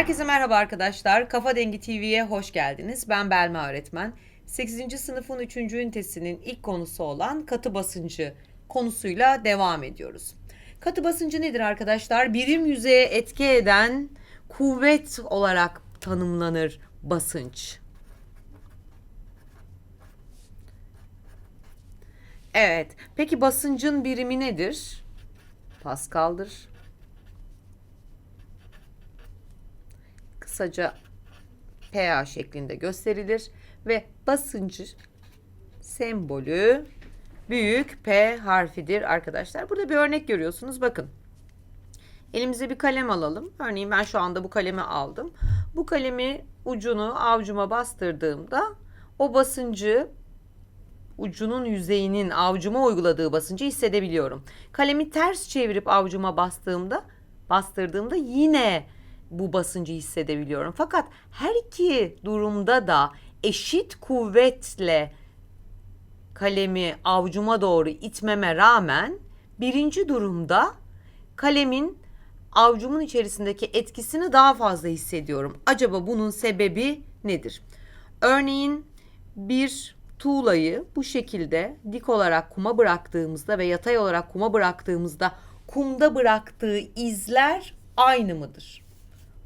Herkese merhaba arkadaşlar. Kafa Dengi TV'ye hoş geldiniz. Ben Belma öğretmen. 8. sınıfın 3. ünitesinin ilk konusu olan katı basıncı konusuyla devam ediyoruz. Katı basıncı nedir arkadaşlar? Birim yüzeye etki eden kuvvet olarak tanımlanır basınç. Evet. Peki basıncın birimi nedir? Pascal'dır. Kısaca PA şeklinde gösterilir ve basıncı sembolü büyük P harfidir arkadaşlar. Burada bir örnek görüyorsunuz. Bakın. Elimize bir kalem alalım. Örneğin ben şu anda bu kalemi aldım. Bu kalemi ucunu avcuma bastırdığımda o basıncı ucunun yüzeyinin avcuma uyguladığı basıncı hissedebiliyorum. Kalemi ters çevirip avcuma bastığımda bastırdığımda yine bu basıncı hissedebiliyorum. Fakat her iki durumda da eşit kuvvetle kalemi avcuma doğru itmeme rağmen birinci durumda kalemin avcumun içerisindeki etkisini daha fazla hissediyorum. Acaba bunun sebebi nedir? Örneğin bir tuğlayı bu şekilde dik olarak kuma bıraktığımızda ve yatay olarak kuma bıraktığımızda kumda bıraktığı izler aynı mıdır?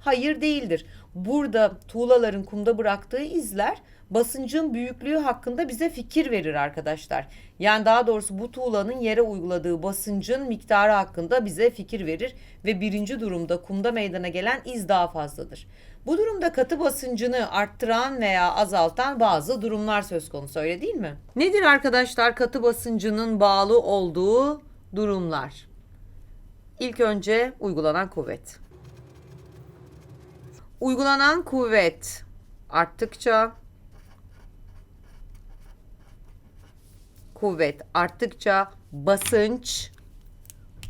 Hayır değildir. Burada tuğlaların kumda bıraktığı izler basıncın büyüklüğü hakkında bize fikir verir arkadaşlar. Yani daha doğrusu bu tuğlanın yere uyguladığı basıncın miktarı hakkında bize fikir verir ve birinci durumda kumda meydana gelen iz daha fazladır. Bu durumda katı basıncını arttıran veya azaltan bazı durumlar söz konusu öyle değil mi? Nedir arkadaşlar katı basıncının bağlı olduğu durumlar? İlk önce uygulanan kuvvet. Uygulanan kuvvet arttıkça kuvvet arttıkça basınç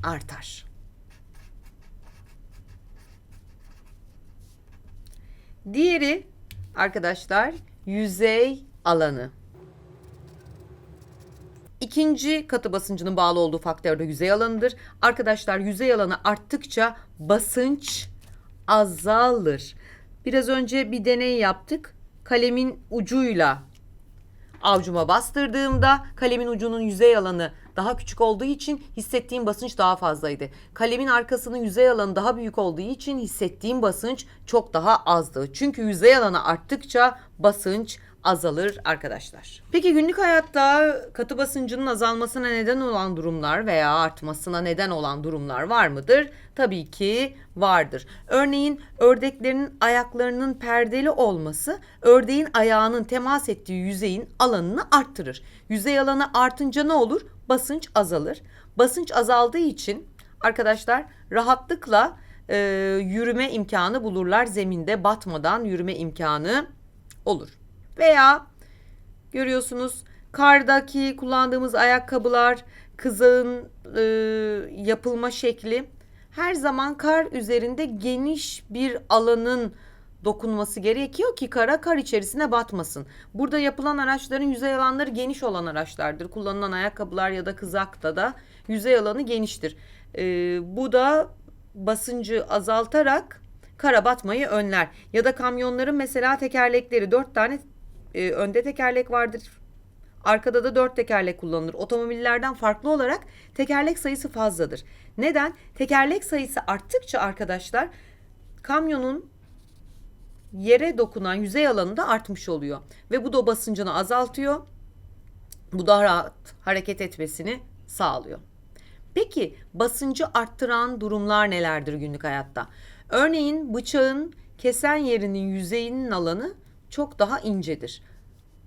artar. Diğeri arkadaşlar yüzey alanı. İkinci katı basıncının bağlı olduğu faktör de yüzey alanıdır. Arkadaşlar yüzey alanı arttıkça basınç azalır. Biraz önce bir deney yaptık. Kalemin ucuyla avcuma bastırdığımda kalemin ucunun yüzey alanı daha küçük olduğu için hissettiğim basınç daha fazlaydı. Kalemin arkasının yüzey alanı daha büyük olduğu için hissettiğim basınç çok daha azdı. Çünkü yüzey alanı arttıkça basınç azalır arkadaşlar. Peki günlük hayatta katı basıncının azalmasına neden olan durumlar veya artmasına neden olan durumlar var mıdır? Tabii ki vardır. Örneğin ördeklerin ayaklarının perdeli olması ördeğin ayağının temas ettiği yüzeyin alanını arttırır. Yüzey alanı artınca ne olur? Basınç azalır. Basınç azaldığı için arkadaşlar rahatlıkla e, yürüme imkanı bulurlar. Zeminde batmadan yürüme imkanı olur. Veya görüyorsunuz kardaki kullandığımız ayakkabılar, kızağın e, yapılma şekli her zaman kar üzerinde geniş bir alanın dokunması gerekiyor ki kara kar içerisine batmasın. Burada yapılan araçların yüzey alanları geniş olan araçlardır. Kullanılan ayakkabılar ya da kızakta da yüzey alanı geniştir. E, bu da basıncı azaltarak kara batmayı önler. Ya da kamyonların mesela tekerlekleri dört tane e, önde tekerlek vardır. Arkada da dört tekerlek kullanılır. Otomobillerden farklı olarak tekerlek sayısı fazladır. Neden? Tekerlek sayısı arttıkça arkadaşlar kamyonun yere dokunan yüzey alanı da artmış oluyor. Ve bu da basıncını azaltıyor. Bu da rahat hareket etmesini sağlıyor. Peki basıncı arttıran durumlar nelerdir günlük hayatta? Örneğin bıçağın kesen yerinin yüzeyinin alanı çok daha incedir.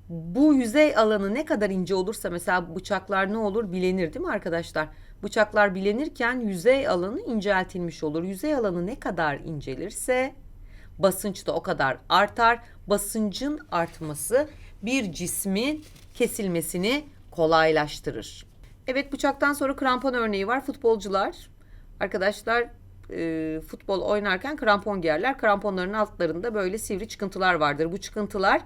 Bu yüzey alanı ne kadar ince olursa mesela bıçaklar ne olur bilenir değil mi arkadaşlar? Bıçaklar bilenirken yüzey alanı inceltilmiş olur. Yüzey alanı ne kadar incelirse basınç da o kadar artar. Basıncın artması bir cismin kesilmesini kolaylaştırır. Evet bıçaktan sonra krampon örneği var. Futbolcular arkadaşlar e, futbol oynarken krampon giyerler. Kramponların altlarında böyle sivri çıkıntılar vardır. Bu çıkıntılar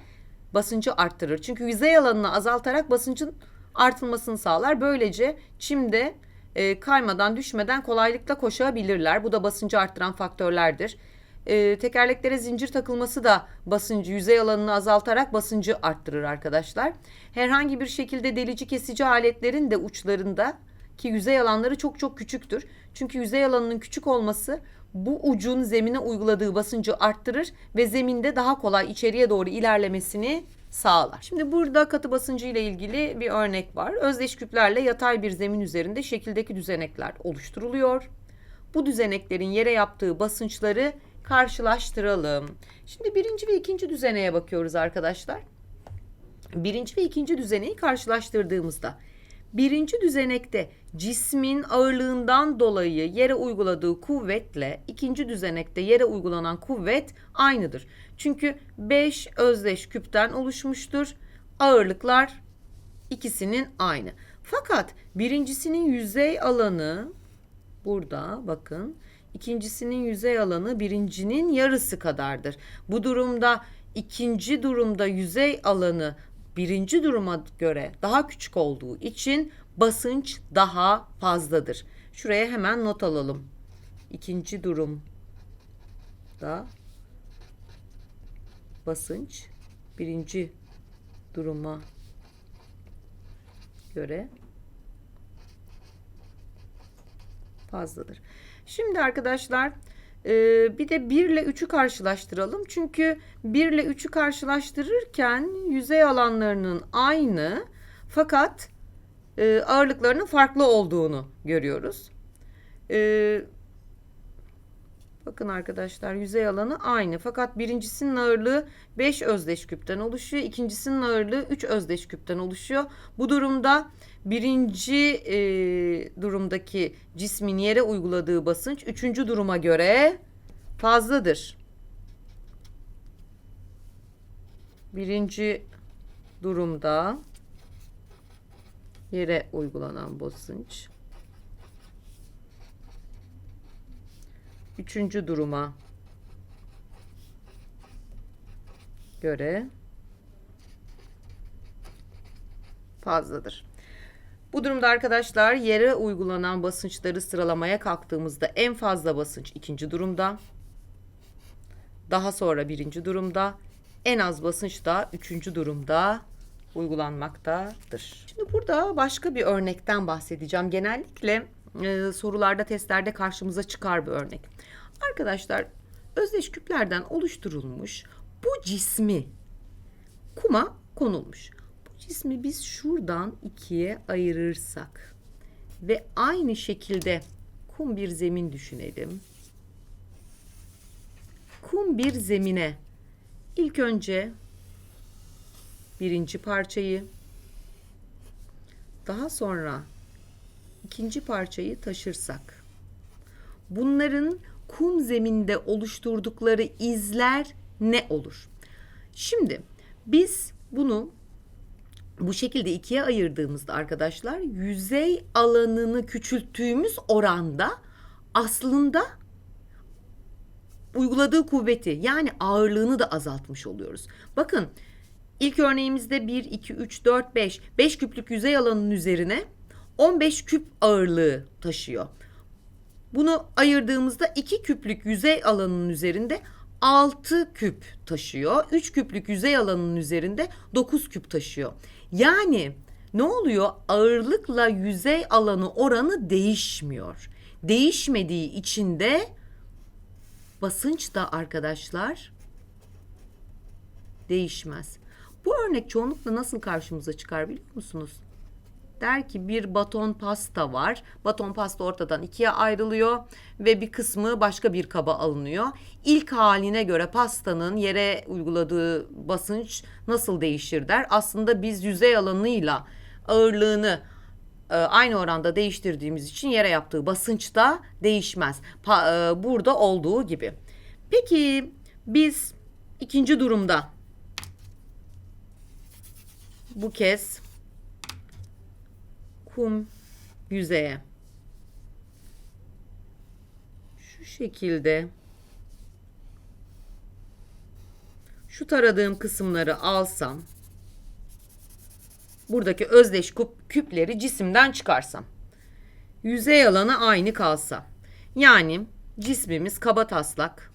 basıncı arttırır. Çünkü yüzey alanını azaltarak basıncın artılmasını sağlar. Böylece çimde e, kaymadan düşmeden kolaylıkla koşabilirler. Bu da basıncı arttıran faktörlerdir. e, tekerleklere zincir takılması da basıncı, yüzey alanını azaltarak basıncı arttırır arkadaşlar. Herhangi bir şekilde delici kesici aletlerin de uçlarında ki yüzey alanları çok çok küçüktür. Çünkü yüzey alanının küçük olması bu ucun zemine uyguladığı basıncı arttırır ve zeminde daha kolay içeriye doğru ilerlemesini sağlar. Şimdi burada katı basıncı ile ilgili bir örnek var. Özdeş küplerle yatay bir zemin üzerinde şekildeki düzenekler oluşturuluyor. Bu düzeneklerin yere yaptığı basınçları karşılaştıralım. Şimdi birinci ve ikinci düzeneye bakıyoruz arkadaşlar. Birinci ve ikinci düzeneyi karşılaştırdığımızda birinci düzenekte cismin ağırlığından dolayı yere uyguladığı kuvvetle ikinci düzenekte yere uygulanan kuvvet aynıdır. Çünkü 5 özdeş küpten oluşmuştur. Ağırlıklar ikisinin aynı. Fakat birincisinin yüzey alanı burada bakın ikincisinin yüzey alanı birincinin yarısı kadardır. Bu durumda ikinci durumda yüzey alanı birinci duruma göre daha küçük olduğu için basınç daha fazladır. Şuraya hemen not alalım. İkinci durumda basınç birinci duruma göre fazladır. Şimdi arkadaşlar e, bir de 1 ile 3'ü karşılaştıralım. Çünkü 1 ile 3'ü karşılaştırırken yüzey alanlarının aynı fakat e, ağırlıklarının farklı olduğunu görüyoruz. E, bakın arkadaşlar yüzey alanı aynı fakat birincisinin ağırlığı 5 özdeş küpten oluşuyor. ikincisinin ağırlığı 3 özdeş küpten oluşuyor. Bu durumda birinci e, durumdaki cismin yere uyguladığı basınç üçüncü duruma göre fazladır. Birinci durumda yere uygulanan basınç üçüncü duruma göre fazladır. Bu durumda arkadaşlar yere uygulanan basınçları sıralamaya kalktığımızda en fazla basınç ikinci durumda. Daha sonra birinci durumda. En az basınç da üçüncü durumda uygulanmaktadır. Şimdi burada başka bir örnekten bahsedeceğim. Genellikle e, sorularda, testlerde karşımıza çıkar bir örnek. Arkadaşlar özdeş küplerden oluşturulmuş bu cismi kuma konulmuş. Bu cismi biz şuradan ikiye ayırırsak ve aynı şekilde kum bir zemin düşünelim. Kum bir zemine ilk önce birinci parçayı daha sonra ikinci parçayı taşırsak bunların kum zeminde oluşturdukları izler ne olur? Şimdi biz bunu bu şekilde ikiye ayırdığımızda arkadaşlar yüzey alanını küçülttüğümüz oranda aslında uyguladığı kuvveti yani ağırlığını da azaltmış oluyoruz. Bakın ilk örneğimizde 1, 2, 3, 4, 5, 5 küplük yüzey alanının üzerine 15 küp ağırlığı taşıyor. Bunu ayırdığımızda 2 küplük yüzey alanının üzerinde 6 küp taşıyor. 3 küplük yüzey alanının üzerinde 9 küp taşıyor. Yani ne oluyor? Ağırlıkla yüzey alanı oranı değişmiyor. Değişmediği için de basınç da arkadaşlar değişmez. Bu örnek çoğunlukla nasıl karşımıza çıkar biliyor musunuz? Der ki bir baton pasta var. Baton pasta ortadan ikiye ayrılıyor ve bir kısmı başka bir kaba alınıyor. İlk haline göre pastanın yere uyguladığı basınç nasıl değişir der. Aslında biz yüzey alanıyla ağırlığını e, aynı oranda değiştirdiğimiz için yere yaptığı basınç da değişmez. E, burada olduğu gibi. Peki biz ikinci durumda bu kez kum yüzeye. Şu şekilde şu taradığım kısımları alsam buradaki özdeş küp, küpleri cisimden çıkarsam yüzey alanı aynı kalsa yani cismimiz kaba taslak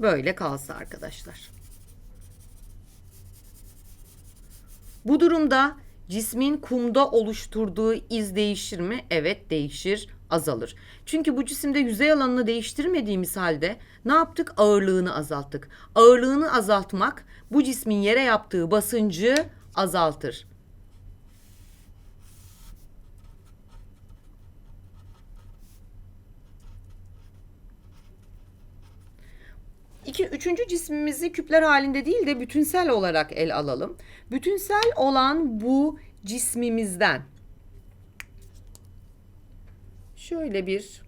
böyle kalsa arkadaşlar. Bu durumda cismin kumda oluşturduğu iz değişir mi? Evet değişir, azalır. Çünkü bu cisimde yüzey alanını değiştirmediğimiz halde ne yaptık? Ağırlığını azalttık. Ağırlığını azaltmak bu cismin yere yaptığı basıncı azaltır. İki, üçüncü cismimizi küpler halinde değil de bütünsel olarak el alalım. Bütünsel olan bu cismimizden şöyle bir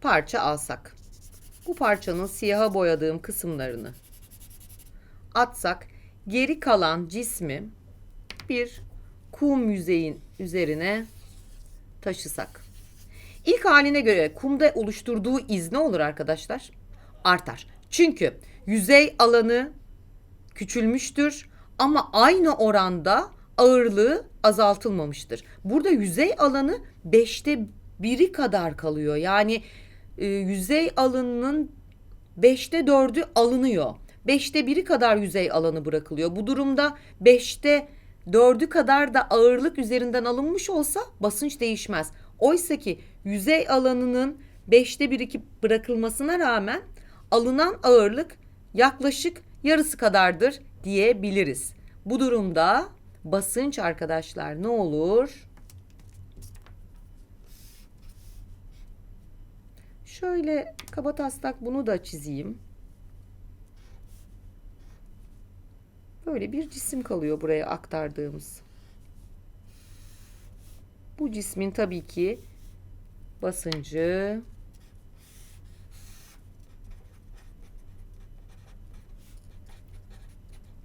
parça alsak. Bu parçanın siyaha boyadığım kısımlarını atsak geri kalan cismi bir kum yüzeyin üzerine taşısak. İlk haline göre kumda oluşturduğu iz ne olur arkadaşlar? Artar. Çünkü yüzey alanı küçülmüştür ama aynı oranda ağırlığı azaltılmamıştır. Burada yüzey alanı 5'te biri kadar kalıyor. Yani e, yüzey alanının 5'te 4'ü alınıyor. 5'te biri kadar yüzey alanı bırakılıyor. Bu durumda 5'te 4'ü kadar da ağırlık üzerinden alınmış olsa basınç değişmez. Oysa ki yüzey alanının 5'te 1'i bırakılmasına rağmen alınan ağırlık yaklaşık yarısı kadardır diyebiliriz. Bu durumda basınç arkadaşlar ne olur? Şöyle kaba taslak bunu da çizeyim. Böyle bir cisim kalıyor buraya aktardığımız. Bu cismin tabii ki basıncı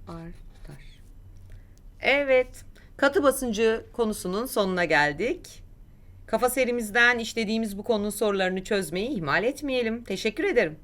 artar. Evet, katı basıncı konusunun sonuna geldik. Kafa serimizden işlediğimiz bu konunun sorularını çözmeyi ihmal etmeyelim. Teşekkür ederim.